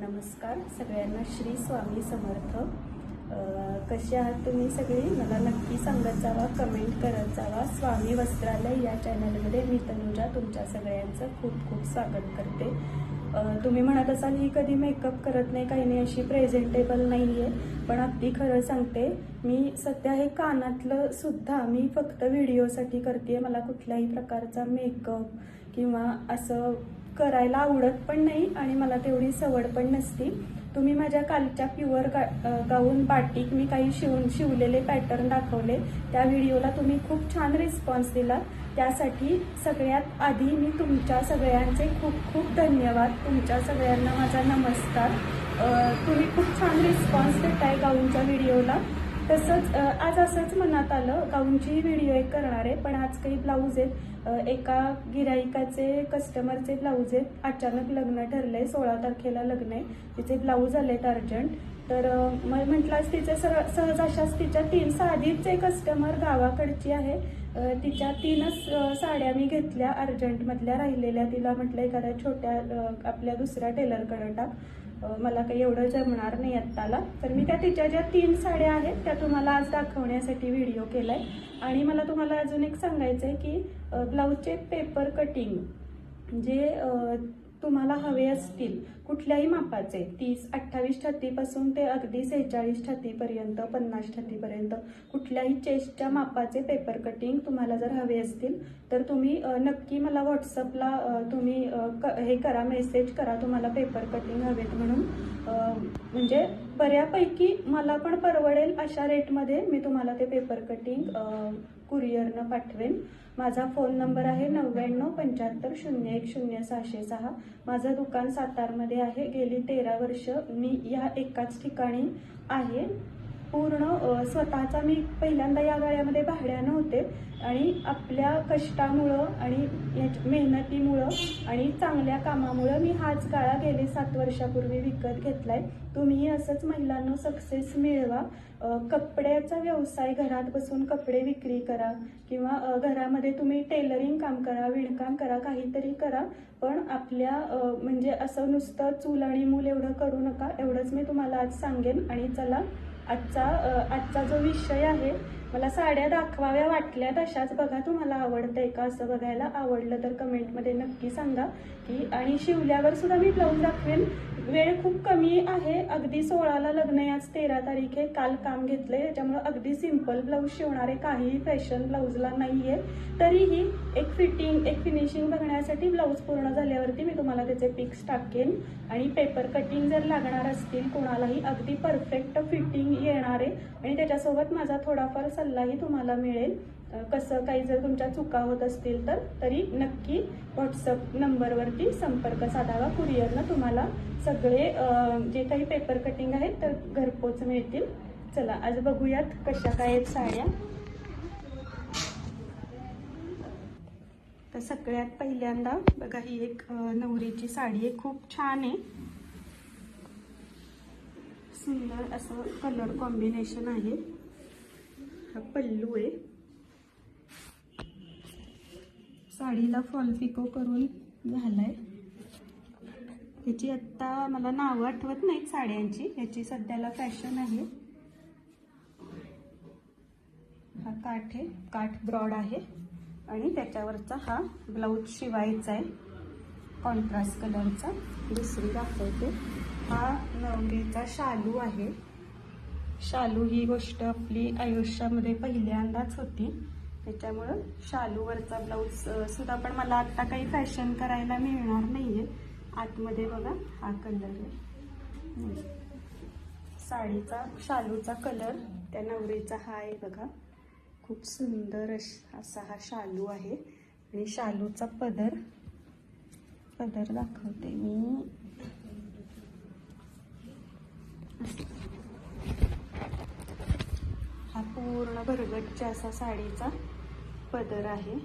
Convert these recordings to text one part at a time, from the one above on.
नमस्कार सगळ्यांना श्री स्वामी समर्थ. कसे आहात तुम्ही सगळी? मला नक्की सांगत जावा कमेंट करत जावा. स्वामी वस्त्रालय या चॅनलमध्ये मी तनुजा तुमच्या सगळ्यांचं खूप खूप स्वागत करते. तुम्ही म्हणत असाल ही कधी मेकअप करत नाही काही नाही अशी प्रेझेंटेबल नाही आहे पण अगदी खरं सांगते मी सध्या हे कानातलं सुद्धा मी फक्त व्हिडिओसाठी करते मला कुठल्याही प्रकारचा मेकअप किंवा असं करायला आवडत पण नाही आणि मला तेवढी सवड पण नसती. तुम्ही माझ्या कालच्या प्युअर गा गाऊन बाटिक मी काही शिवून शिवलेले पॅटर्न दाखवले. त्या व्हिडिओला तुम्ही खूप छान रिस्पॉन्स दिला. त्यासाठी सगळ्यात आधी मी तुमच्या सगळ्यांचे खूप खूप धन्यवाद. तुमच्या सगळ्यांना माझा नमस्कार. तुम्ही खूप छान रिस्पॉन्स देताय गाऊनच्या व्हिडिओला तसंच आज असंच मनात आलं गाऊनचीही व्हिडिओ एक करणार आहे पण आज काही ब्लाऊज आहेत. एका गिराईकाचे कस्टमरचे ब्लाऊज आहेत. अचानक लग्न ठरलंय सोळा तारखेला लग्न आहे. तिचे ब्लाऊज आलेत अर्जंट. तर मग म्हटलं तिच्या सर सहज अशाच तिच्या तीन साधीचे कस्टमर गावाकडची आहे. तिच्या तीनच साड्या मी घेतल्या अर्जंटमधल्या राहिलेल्या तिला म्हटलं एखाद्या छोट्या आपल्या दुसऱ्या टेलरकडे टाक. मला काही एवढं जमणार नाही आत्ताला. तर मी त्या तिच्या ज्या तीन साड्या आहेत त्या तुम्हाला आज दाखवण्यासाठी व्हिडिओ केला आहे आणि मला तुम्हाला अजून एक सांगायचं आहे की ब्लाऊजचे पेपर कटिंग जे तुम्हाला हवे असतील कुठल्याही मापाचे तीस अठ्ठावीस छातीपासून ते अगदी सेहेचाळीस छातीपर्यंत पन्नास छातीपर्यंत कुठल्याही चेस्टच्या मापाचे पेपर कटिंग तुम्हाला जर हवे असतील तर तुम्ही नक्की मला व्हॉट्सअपला तुम्ही क- हे करा मेसेज करा तुम्हाला पेपर कटिंग हवेत म्हणून. म्हणजे बऱ्यापैकी मला पण परवडेल अशा रेटमध्ये मी तुम्हाला ते पेपर कटिंग कुरिअरनं पाठवेन. माझा फोन नंबर आहे नव्याण्णव पंच्याहत्तर शून्य एक शून्य सहाशे सहा. माझं दुकान सातारमध्ये आहे. गेली तेरा वर्ष मी ह्या एकाच ठिकाणी आहे. पूर्ण स्वतःचा मी पहिल्यांदा या गाळ्यामध्ये भाड्यानं होते आणि आपल्या कष्टामुळं आणि मेहनतीमुळं आणि चांगल्या कामामुळं मी हाच गाळा गेले सात वर्षापूर्वी विकत घेतलाय. तुम्ही असंच महिलांना सक्सेस मिळवा. कपड्याचा व्यवसाय घरात बसून कपडे विक्री करा किंवा घरामध्ये तुम्ही टेलरिंग काम करा विणकाम करा काहीतरी करा. पण आपल्या म्हणजे असं नुसतं चूल आणि मूल एवढं करू नका एवढंच मी तुम्हाला आज सांगेन. आणि चला आजचा आजचा जो विषय आहे मला साड्या दाखवाव्या वाटल्या तशाच. बघा तुम्हाला आवडतंय का असं बघायला? आवडलं तर कमेंटमध्ये नक्की सांगा. की आणि शिवल्यावर सुद्धा मी ब्लाऊज दाखवेन. वेळ खूप कमी आहे. अगदी सोळाला लग्न आहे. आज तेरा तारीख आहे. काल काम घेतलंय. त्याच्यामुळे अगदी सिंपल ब्लाऊज शिवणारे काहीही फॅशन ब्लाऊजला नाही आहे तरीही एक फिटिंग एक फिनिशिंग बघण्यासाठी ब्लाऊज पूर्ण झाल्यावरती मी तुम्हाला त्याचे पिक्स टाकेन. आणि पेपर कटिंग जर लागणार असतील कोणालाही अगदी परफेक्ट फिटिंग येणारे आणि त्याच्यासोबत माझा थोडाफार सल्लाही तुम्हाला मिळेल. कसं काही जर तुमच्या चुका होत असतील तर तरी नक्की व्हॉट्सअप नंबरवरती संपर्क साधावा. कुरिअरनं तुम्हाला सगळे जे काही पेपर कटिंग आहेत तर घरपोच मिळतील. चला आज बघूयात कशा काय आहेत साड्या. तर सगळ्यात पहिल्यांदा बघा ही एक नवरीची साडी आहे. खूप छान आहे. सुंदर असं कलर कॉम्बिनेशन आहे. हा पल्लू आहे. साडीला फॉल पिको करून झालाय ह्याची आत्ता मला नावं आठवत नाहीत साड्यांची. ह्याची सध्याला फॅशन आहे. हा काठ आहे. काठ ब्रॉड आहे. आणि त्याच्यावरचा हा ब्लाऊज शिवायचा आहे. कॉन्ट्रास्ट कलरचा. दुसरी दाखवते. हा नवरीचा शालू आहे. शालू ही गोष्ट आपली आयुष्यामध्ये पहिल्यांदाच होती. त्याच्यामुळं शालूवरचा ब्लाऊज सुद्धा पण मला आता काही फॅशन करायला मिळणार नाहीये. आतमध्ये बघा हा कलर आहे. साडीचा शालूचा कलर त्या नवरीचा हा आहे बघा. खूप सुंदर अश- असा हा शालू आहे. आणि शालूचा पदर पदर दाखवते मी. हा पूर्ण भरगटच्या असा साडीचा पदर आहे.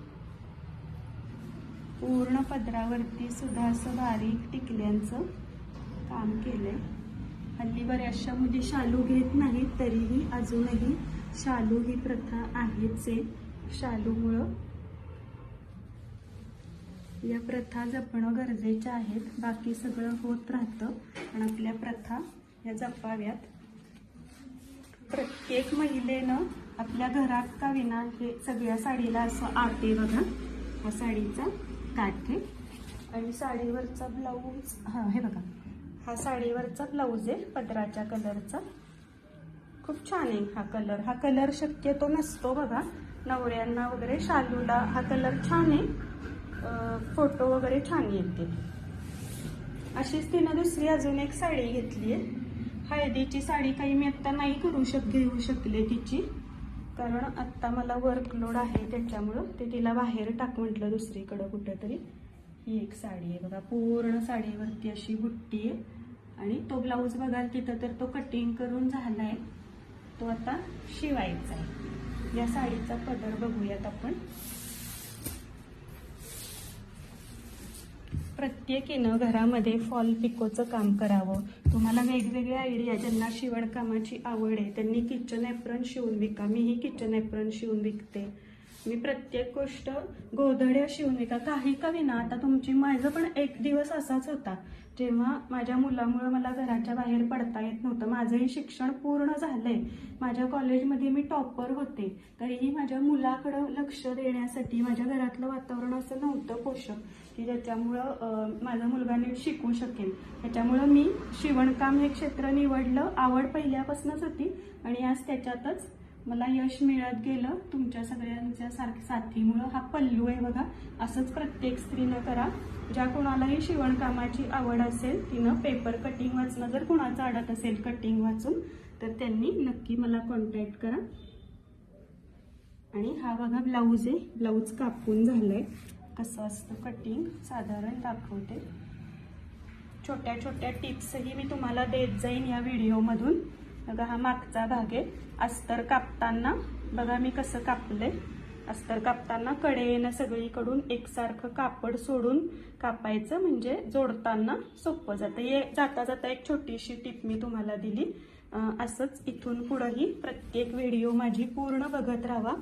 पूर्ण पदरावरती सुद्धा असं बारीक टिकल्यांचं काम केलंय. हल्ली बऱ्याचशा मुली शालू घेत नाहीत तरीही अजूनही शालू ही प्रथा आहेच आहे. शालूमुळं या प्रथा जपणं गरजेच्या आहेत. बाकी सगळं होत राहतं पण आपल्या प्रथा या जपाव्यात. प्रत्येक महिलेनं आपल्या घरात का विना हे सगळ्या साडीला असं आटे बघा. हा साडीचा काठे. आणि साडीवरचा ब्लाऊज हा हे बघा. हा साडीवरचा ब्लाऊज आहे पदराच्या कलरचा खूप छान आहे हा कलर हा कलर शक्यतो नसतो बघा. नवऱ्यांना वगैरे शालूला हा कलर छान आहे. फोटो वगैरे छान येते. अशीच तिनं दुसरी अजून एक साडी घेतली आहे हळदीची साडी काही मी आत्ता नाही करू शक घेऊ शकले तिची. कारण आत्ता मला वर्कलोड आहे त्याच्यामुळं ते तिला बाहेर टाक म्हटलं दुसरीकडं कुठंतरी. ही एक साडी आहे बघा पूर्ण साडीवरती अशी बुट्टी आहे. आणि तो ब्लाऊज बघाल तिथं तर तो कटिंग करून झाला आहे तो आता शिवायचा आहे. या साडीचा कलर बघूयात आपण. प्रत्येकीनं घरामध्ये फॉल पिकोचं काम करावं. तुम्हाला वेगवेगळ्या आयडिया ज्यांना शिवणकामाची आवड आहे त्यांनी किचन ॲप्रन शिवून विका. मीही किचन ॲप्रन शिवून विकते. मी प्रत्येक गोष्ट गोधड्या शिवून विका काही का विना आता तुमची माझं पण एक दिवस असाच होता. जेव्हा माझ्या मुलामुळं मला घराच्या बाहेर पडता येत नव्हतं. माझंही शिक्षण पूर्ण झालंय. माझ्या कॉलेजमध्ये मी टॉपर होते. तरीही माझ्या मुलाकडं लक्ष देण्यासाठी माझ्या घरातलं वातावरण असं नव्हतं पोषक की ज्याच्यामुळं माझा मुलगा नीट शिकू शकेल. त्याच्यामुळं मी शिवणकाम हे क्षेत्र निवडलं. आवड पहिल्यापासूनच होती आणि आज त्याच्यातच मला यश मिळत गेलं तुमच्या सगळ्यांच्या सारख्या साथीमुळं. हा पल्लू आहे बघा. असंच प्रत्येक स्त्रीनं करा. ज्या कोणालाही शिवणकामाची आवड असेल तिनं पेपर कटिंग वाचणं. जर कोणाचं अडत असेल कटिंग वाचून तर त्यांनी नक्की मला कॉन्टॅक्ट करा. आणि हा बघा ब्लाऊज आहे. ब्लाऊज कापून झालंय. कसं असतं कटिंग साधारण दाखवते. छोट्या छोट्या टिप्सही मी तुम्हाला देत जाईन या व्हिडिओमधून बघा हा मागचा भाग आहे. अस्तर कापताना बघा मी कसं कापले अस्तर कापताना कडेनं सगळीकडून एकसारखं कापड सोडून कापायचं म्हणजे जोडताना सोपं जातं. ये जाता जाता एक छोटीशी टिप मी तुम्हाला दिली. असंच इथून पुढंही प्रत्येक व्हिडिओ माझी पूर्ण बघत राहा.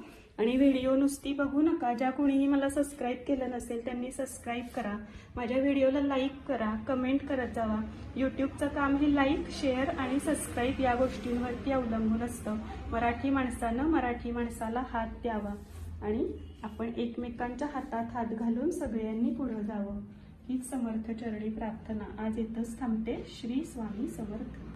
आणि व्हिडिओ नुसती बघू नका. ज्या कोणीही मला सबस्क्राईब केलं नसेल त्यांनी सबस्क्राईब करा. माझ्या व्हिडिओला लाईक करा कमेंट करत जावा. यूट्यूबचं काम हे लाईक शेअर आणि सबस्क्राईब या गोष्टींवरती अवलंबून असतं. मराठी माणसानं मराठी माणसाला हात द्यावा आणि आपण एकमेकांच्या हातात हात घालून सगळ्यांनी पुढं जावं. हीच समर्थ चरणी प्रार्थना. आज इथंच थांबते. श्री स्वामी समर्थ.